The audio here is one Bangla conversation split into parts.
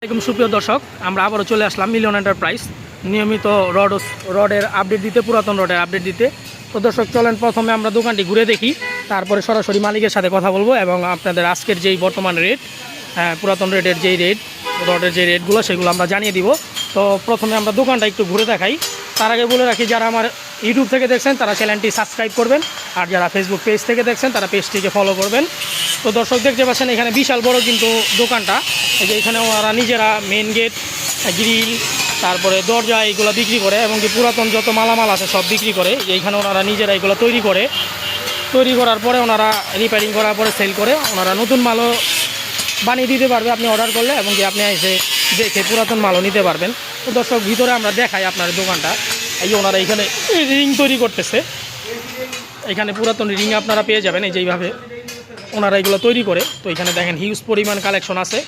আসসালামাইকুম সুপ্রিয় দর্শক, আমরা আবারও চলে আসলাম মিলিয়ন এন্টারপ্রাইজ নিয়মিত রড রডের আপডেট দিতে, পুরাতন রডের আপডেট দিতে। তো দর্শক, চলেন প্রথমে আমরা দোকানটি ঘুরে দেখি। তারপরে সরাসরি মালিকের সাথে কথা বলব এবং আপনাদের আজকের যেই বর্তমান রেট পুরাতন রেটের যেই রেট রডের যে রেটগুলো সেগুলো আমরা জানিয়ে দিব। তো প্রথমে আমরা দোকানটা একটু ঘুরে দেখাই। তার আগে বলে রাখি, যারা আমার ইউটিউব থেকে দেখছেন, তারা চ্যানেলটি সাবস্ক্রাইব করবেন। আর যারা ফেসবুক পেজ থেকে দেখছেন, তারা পেজটিকে ফলো করবেন। তো দর্শক দেখতে পাচ্ছেন, এখানে বিশাল বড় কিন্তু দোকানটা। এই যে এখানে ওরা নিজেরা মেন গেট গ্রিল তারপরে দরজা এইগুলো বিক্রি করে এবং কি পুরাতন যত মালামাল আছে সব বিক্রি করে। এইখানে ওনারা নিজেরা এগুলো তৈরি করে। তৈরি করার পরে ওনারা রিপেয়ারিং করার পরে সেল করে, ওনারা নতুন মালও বানিয়ে দিতে পারবে আপনি অর্ডার করলে এবং কি আপনি এসে দেখে পুরাতন মালও নিতে পারবেন। তো দর্শক, ভিতরে আমরা দেখাই আপনার দোকানটা। এই ওনারা এখানে রিং তৈরি করতেছে। এখানে পুরাতন রিং আপনারা পেয়ে যাবেন, এই যেইভাবে ওনারা এগুলো তৈরি করে। তো এখানে দেখেন হিউজ পরিমাণ কালেকশন আছে।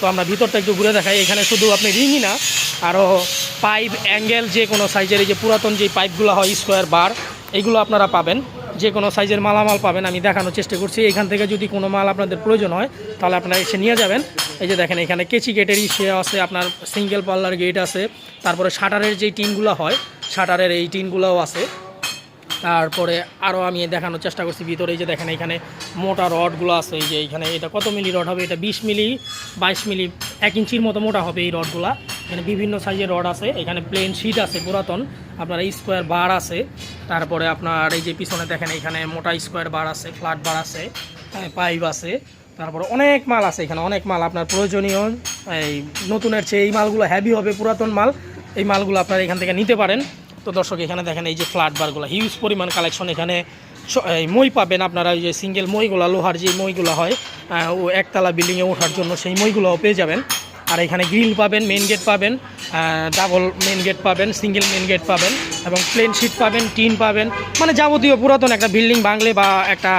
তো আমরা ভিতরটা একটু ঘুরে দেখাই। এখানে শুধু আপনি রিংই না আরও পাইপ অ্যাঙ্গেল যে কোনো সাইজের এই যে পুরাতন যে পাইপগুলো হয় স্কোয়ার বার এগুলো আপনারা পাবেন। যে কোনো সাইজের মালামাল পাবেন, আমি দেখানোর চেষ্টা করছি। এখান থেকে যদি কোনো মাল আপনাদের প্রয়োজন হয়, তাহলে আপনারা এসে নিয়ে যাবেন। এই যে দেখেন, এখানে কেচি গেটের ইসে আছে, আপনার সিঙ্গেল পাল্লার গেট আছে। তারপরে শাটারের যেই টিনগুলো হয় শাটারের এই টিনগুলোও আছে। তারপরে আরও আমি দেখানোর চেষ্টা করছি ভিতরে, এই যে দেখেন এখানে মোটা রডগুলো আছে, এই যে এখানে এটা কত মিলি রড হবে? এটা বিশ মিলি, বাইশ মিলি, এক ইঞ্চির মতো মোটা হবে এই রডগুলা। এখানে বিভিন্ন সাইজের রড আছে, এখানে প্লেন শিট আছে, পুরাতন। আপনার স্কোয়ার বার আছে। তারপরে আপনার এই যে পিছনে দেখেন, এখানে মোটা স্কোয়ার বার আছে, ফ্ল্যাট বার আছে পাইপ আছে। তারপরে অনেক মাল আছে এখানে, অনেক মাল আপনার প্রয়োজনীয়, এই নতুনের চেয়ে এই মালগুলো হ্যাভি হবে, পুরাতন মাল। এই মালগুলো আপনারা এখান থেকে নিতে পারেন। তো দর্শক, এখানে দেখেন এই যে ফ্ল্যাট বারগুলো হিউজ পরিমাণ কালেকশন এখানে মই পাবেন আপনারা ওই যে সিঙ্গেল মইগুলো, লোহার যে মইগুলো হয় ও একতলা বিল্ডিংয়ে ওঠার জন্য সেই মইগুলোও পেয়ে যাবেন। আর এখানে গ্রিল পাবেন মেন গেট পাবেন ডাবল মেন গেট পাবেন সিঙ্গেল মেন গেট পাবেন, এবং প্লেন শিট পাবেন টিন পাবেন। মানে যাবতীয় পুরাতন একটা বিল্ডিং ভাঙলে বা একটা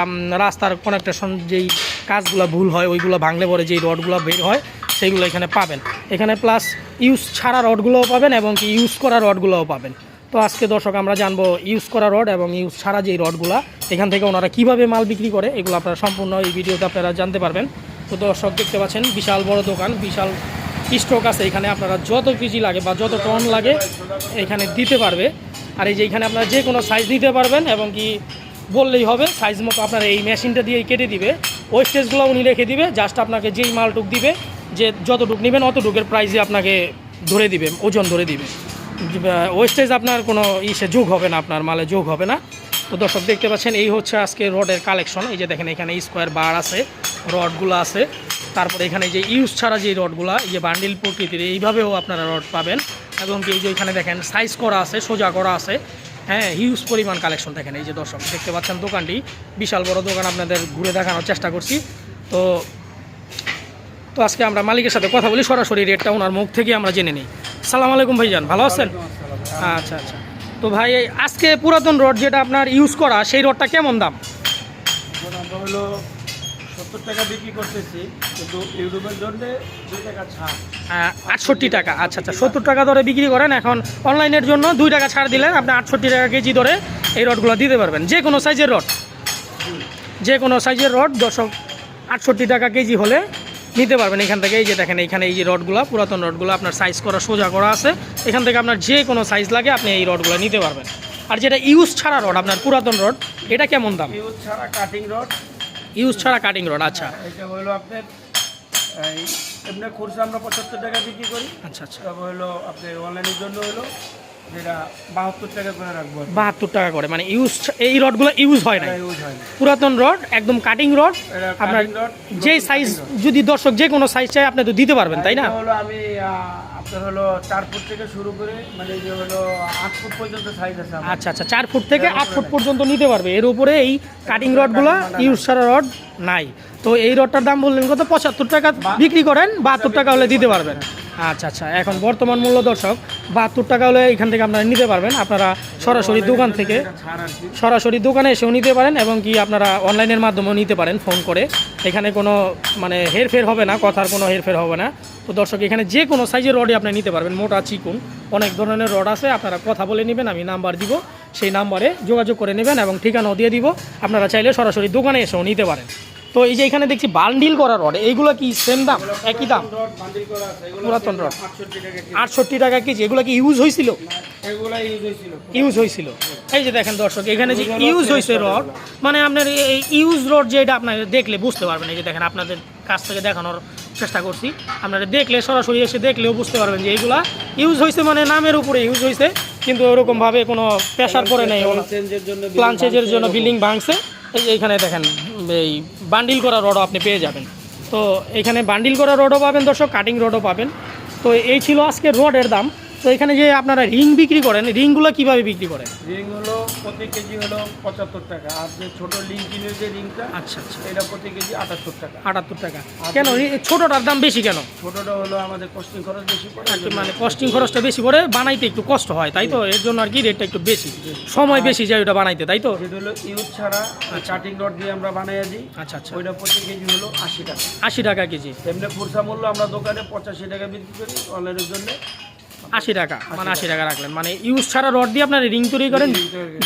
রাস্তার কনেকটেশন যেই কাজগুলো ভুল হয়, ওইগুলো ভাঙলে পরে যেই রডগুলো বের হয়, সেইগুলো এখানে পাবেন। এখানে প্লাস ইউজ ছাড়া রডগুলোও পাবেন এবং কি ইউজ করা রডগুলোও পাবেন। তো আজকে দর্শক, আমরা জানব ইউজ করা রড এবং ইউজ ছাড়া যেই রডগুলা এখান থেকে ওনারা কীভাবে মাল বিক্রি করে, এগুলো আপনারা সম্পূর্ণ এই ভিডিওতে আপনারা জানতে পারবেন। তো দর্শক, দেখতে পাচ্ছেন, বিশাল বড় দোকান, বিশাল স্টক আছে, এখানে আপনারা যত কেজি লাগে বা যত টন লাগে, এখানে দিতে পারবে। আর এই যে এখানে আপনারা যে কোনো সাইজ নিতে পারবেন এবং কি বললেই হবে সাইজ মতো আপনারা এই মেশিনটা দিয়ে কেটে দিবে। ওয়েস্টেজগুলো উনি রেখে দিবে জাস্ট আপনাকে যেই মালটুক দিবে, যে যতটুক নেবেন অতটুকের প্রাইসে আপনাকে ধরে দিবে, ওজন ধরে দিবে। ওয়েস্টেজ আপনার কোনো ইসে যোগ হবে না, আপনার মালে যোগ হবে না। তো দর্শক, দেখতে পাচ্ছেন, এই হচ্ছে আজকে রডের কালেকশন এই যে দেখেন, এখানে স্কোয়ার বার আছে রডগুলো আছে। তারপরে এখানে যে ইউজ ছাড়া যে রডগুলো এই যে বান্ডিল প্রকৃতির, এইভাবেও আপনারা রড পাবেন। এবং এই যে এখানে দেখেন সাইজ করা আছে, সোজা করা আছে। হ্যাঁ হিউজ পরিমাণ কালেকশন দেখেন, এই যে দর্শক, দেখতে পাচ্ছেন দোকানটি। বিশাল বড় দোকান আপনাদের ঘুরে দেখানোর চেষ্টা করছি। তো তো আজকে আমরা মালিকের সাথে কথা বলি, সরাসরি রেটটা ওনার মুখ থেকে আমরা জেনে নিই। সালাম আলাইকুম ভাইজান ভালো আছেন? আচ্ছা আচ্ছা। তো ভাই আজকে পুরাতন রড যেটা আপনার ইউজ করা সেই রডটা কেমন দাম? হলো সত্তর টাকা বিক্রি করতেছি কিন্তু ইউটিউবের জন্য দুই টাকা ছাড়। আটষট্টি টাকা। আচ্ছা আচ্ছা। সত্তর টাকা। ধরে বিক্রি করেন এখন অনলাইনের জন্য দুই টাকা ছাড় দিলেন আপনি আটষট্টি টাকা কেজি ধরে এই রডগুলো দিতে পারবেন। যে কোনো সাইজের রড। যে কোনো সাইজের রড দশক আটষট্টি টাকা কেজি হলে নিতে পারবেন এখান থেকে। এই যে দেখেন এখানে এই যে রডগুলো পুরাতন রডগুলো আপনার সাইজ করা সোজা করা আছে। এখান থেকে আপনার যে কোনো সাইজ লাগে আপনি এই রডগুলো নিতে পারবেন। আর যেটা ইউজ ছাড়া রড আপনার পুরাতন রড এটা কেমন দাম? ইউজ ছাড়া কাটিং রড ইউজ ছাড়া কাটিং রড আচ্ছা। এটা হলো আপনার এই এমনি খুরসা আমরা পঁচাত্তর টাকা বিক্রি করি। আচ্ছা আচ্ছা। তবে হলো আপনার অনলাইনের জন্য হলো। বাহাত্তর টাকা করে মানে ইউজ এই রডগুলো ইউজ হয় না পুরাতন রড একদম কাটিং রড আপনার যে সাইজ যদি দর্শক যে কোনো সাইজ চাই আপনি তো দিতে পারবেন তাই না? হলো আমি আপনার হলো চার ফুট থেকে শুরু করে মানে যে হলো আট ফুট পর্যন্ত সাইজ আছে আচ্ছা আচ্ছা চার ফুট থেকে আট ফুট পর্যন্ত নিতে পারবে। এর উপরে এই কাটিং রডগুলো ইউজ ছাড়া রড নাই। তো এই রডটার দাম বললেন কত? পঁচাত্তর টাকা বিক্রি করেন বাহাত্তর টাকা হলে দিতে পারবেন। আচ্ছা আচ্ছা। এখন বর্তমান মূল্য দর্শক, বাহাত্তর টাকা হলে এখান থেকে আপনারা নিতে পারবেন। আপনারা সরাসরি দোকান থেকে সরাসরি দোকানে এসেও নিতে পারেন এবং কি আপনারা অনলাইনের মাধ্যমেও নিতে পারেন ফোন করে। এখানে কোনো মানে হেরফের হবে না, কথার কোনো হেরফের হবে না। তো দর্শক, এখানে যে কোনো সাইজের রডই আপনি নিতে পারবেন, মোটা, চিকুন। অনেক ধরনের রড আছে, আপনারা কথা বলে নেবেন, আমি নাম্বার দিব। সেই নাম্বারে যোগাযোগ করে নেবেন এবং ঠিকানাও দিয়ে দিব। আপনারা চাইলে সরাসরি দোকানে এসেও নিতে পারেন। তো এই যে এখানে দেখছি বান্ডিল করা রড এইগুলো কি সেম দাম? একই দাম? পুরাতন রড। আটষট্টি টাকা কেজি, এগুলো কি ইউজ হয়েছিল ইউজ হয়েছিল এই যে দেখেন দর্শক, এখানে যে ইউজ হয়েছে রড মানে আপনার এই ইউজ রড যেটা আপনার দেখলে বুঝতে পারবেন। এই যে দেখেন আপনাদের কাছ থেকে দেখানোর চেষ্টা করছি। আপনারা দেখলে, সরাসরি এসে দেখলেও বুঝতে পারবেন যে এইগুলা ইউজ হয়েছে মানে নামের উপরে ইউজ হয়েছে কিন্তু ওরকমভাবে কোনো প্রেশার পড়ে নেই প্লান চেঞ্জের জন্য বিল্ডিং ভাঙছে। এই যে এখানে দেখেন এই বান্ডিল করা রডও আপনি পেয়ে যাবেন। তো এখানে বান্ডিল করা রডও পাবেন দর্শক কাটিং রডও পাবেন। তো এই ছিল আজকে রডের দাম। তো এখানে যে আপনারা রিং বিক্রি করেন রিংগুলো কীভাবে বিক্রি করেন? রিং হলো প্রতি কেজি হলো পঁচাত্তর টাকা। আর যে ছোটো ছোট লিঙ্কিনের যে রিংটা আচ্ছা আচ্ছা। এটা প্রতি কেজি আটাত্তর টাকা। আটাত্তর টাকা। কেন? ছোটটার দাম বেশি কেন? ছোটটা হলো আমাদের কস্টিং খরচ বেশি পড়ে মানে কস্টিং খরচটা বেশি পড়ে বানাইতে একটু কষ্ট হয় তাই তো? এর জন্য আর কি রেটটা একটু বেশি। সময় বেশি যায় ওটা বানাইতে তাই তো? যেটা হলো ইউজ ছাড়া কাটিং রড দিয়ে আমরা বানাই দিই আচ্ছা আচ্ছা। ওইটা প্রতি কেজি হলো আশি টাকা। আশি টাকা কেজি। এমনি খুরসা মূল্য আমরা দোকানে পঁচাশি টাকা বিক্রি করি অনলাইনের জন্য। আশি টাকা। মানে আশি টাকা রাখলেন। মানে ইউজ ছাড়া রড দিয়ে আপনার রিং তৈরি করেন।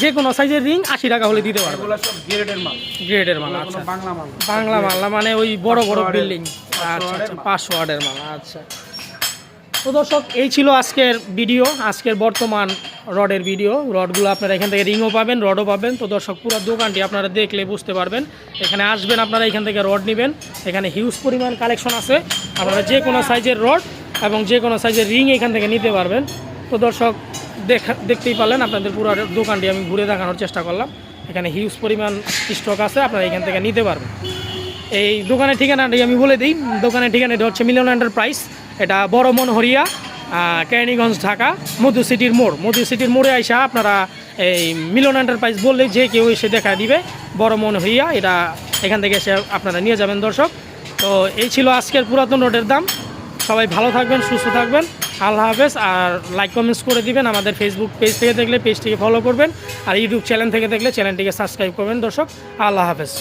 যে কোনো সাইজের রিং আশি টাকা হলে দিতে পারবেন। গ্রেডের মাল। গ্রেডের মাল আচ্ছা। বাংলা মাল। বাংলা মাল মানে ওই বড় বড় বিল্ডিং আচ্ছা আচ্ছা পাঁচশো ওয়ার্ডের মাল আচ্ছা। তো দর্শক এই ছিল আজকের ভিডিও আজকের বর্তমান রডের ভিডিও রডগুলো আপনারা এখান থেকে রিংও পাবেন রডও পাবেন। তো দর্শক পুরো দোকানটি আপনারা দেখলে বুঝতে পারবেন। এখানে আসবেন আপনারা এখান থেকে রড নেবেন। এখানে হিউজ পরিমাণ কালেকশন আছে। আপনারা যে কোনো সাইজের রড এবং যে কোনো সাইজের রিং এখান থেকে নিতে পারবেন। তো দর্শক, দেখা দেখতেই পারলেন, আপনাদের পুরো দোকানটি আমি ঘুরে দেখানোর চেষ্টা করলাম। এখানে হিউজ পরিমাণ স্টক আছে, আপনারা এখান থেকে নিতে পারবেন। এই দোকানের ঠিকানাটি আমি বলে দিই। দোকানের ঠিকানাটি হচ্ছে মিলন এন্টারপ্রাইজ এটা বড় মনহরিয়া কেরানীগঞ্জ, ঢাকা, মধু সিটির মোড়। মধু সিটির মোড়ে আইসা আপনারা এই মিলন এন্টারপ্রাইজ বললে যে কেউ এসে দেখা দিবে। বড় মনহরিয়া, এটা এখান থেকে এসে আপনারা নিয়ে যাবেন দর্শক। তো এই ছিল আজকের পুরাতন রোডের দাম। সবাই ভালো থাকবেন, সুস্থ থাকবেন। আল্লাহ হাফেজ। আর লাইক কমেন্টস করে দিবেন আমাদের ফেসবুক পেজ থেকে দেখলে পেজটিকে ফলো করবেন। আর ইউটিউব চ্যানেল থেকে দেখলে চ্যানেলটিকে সাবস্ক্রাইব করবেন। দর্শক, আল্লাহ হাফেজ।